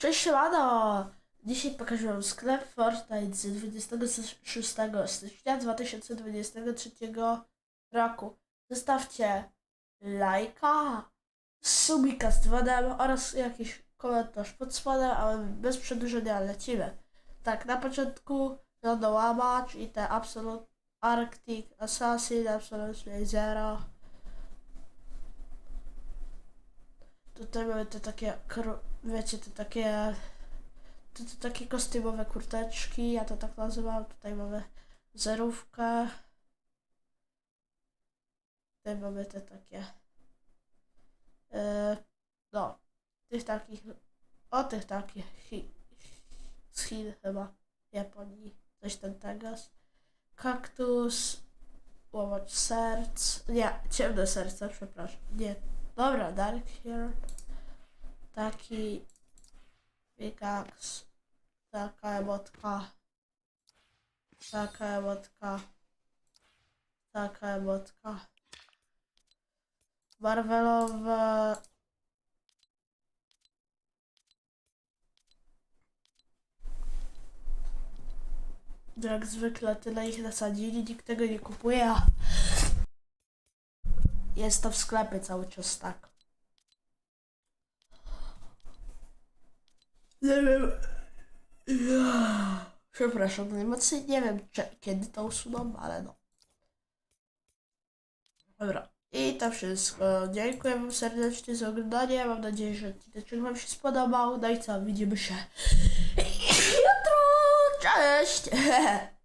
Cześć siemano! Dzisiaj pokażę wam sklep Fortnite z 26 stycznia 2023 roku. Zostawcie lajka, subika z dzwonem oraz jakiś komentarz pod spodem, a my bez przedłużenia lecimy. Tak, na początku lodołamacz i te Absolute Arctic Assassin, Absolute Zero. Tutaj mamy te takie, kro- wiecie, te takie, te, te takie kostiumowe kurteczki, ja to tak nazywam. Tutaj mamy zerówkę. Tutaj mamy te takie, e, no, tych takich, o tych takich, chi, z Chin chyba, Japonii, coś ten tegas. Kaktus, łamacz serc, nie, ciemne serce, przepraszam, nie, dobra, Dark Hero taki pickaxe, taka emotka, taka emotka, taka emotka, Marvelowe jak zwykle tyle ich nasadzili, nikt tego nie kupuje. a Jest to w sklepie cały czas tak. Nie wiem. Przepraszam najmocniej, nie wiem czy, kiedy to usuną, ale no. Dobra. I to wszystko. Dziękuję wam serdecznie za oglądanie. Mam nadzieję, że odcinek wam się spodobał. No i co, widzimy się jutro. Cześć!